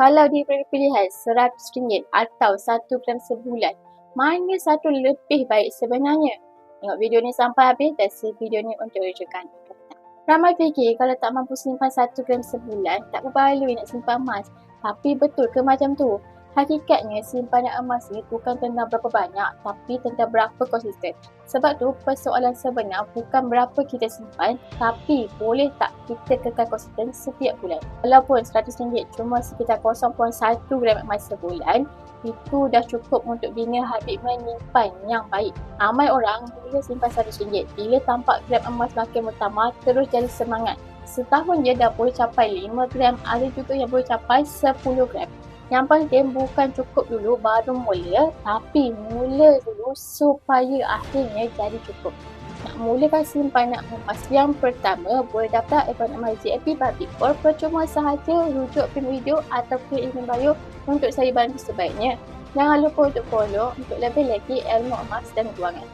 Kalau diberi pilihan RM100 atau 1 gram sebulan, mana satu lebih baik sebenarnya? Tengok video ni sampai habis dan share video ni untuk rujukan. Ramai fikir kalau tak mampu simpan 1 gram sebulan, tak berbaloi nak simpan emas. Tapi betul ke macam tu? Hakikatnya simpanan emas ni bukan tentang berapa banyak tapi tentang berapa konsisten. Sebab tu persoalan sebenar bukan berapa kita simpan tapi boleh tak kita kekal konsisten setiap bulan. Walaupun RM100 cuma sekitar 0.1 gram emas sebulan, itu dah cukup untuk bina habit menyimpan yang baik. Ramai orang bila simpan RM100, bila tampak gram emas makin bertambah terus jadi semangat. Setahun je dah boleh capai 5 gram, ada juga yang boleh capai 10 gram. Yang penting bukan cukup dulu baru mula tapi mula dulu supaya akhirnya jadi cukup. Nak mulakan simpanan emas yang pertama boleh dapat akaun emas JFP Public Core percuma sahaja rujuk pin video atau klik link bio untuk saya bantu sebaiknya. Jangan lupa untuk follow untuk lebih lagi ilmu emas dan kewangan.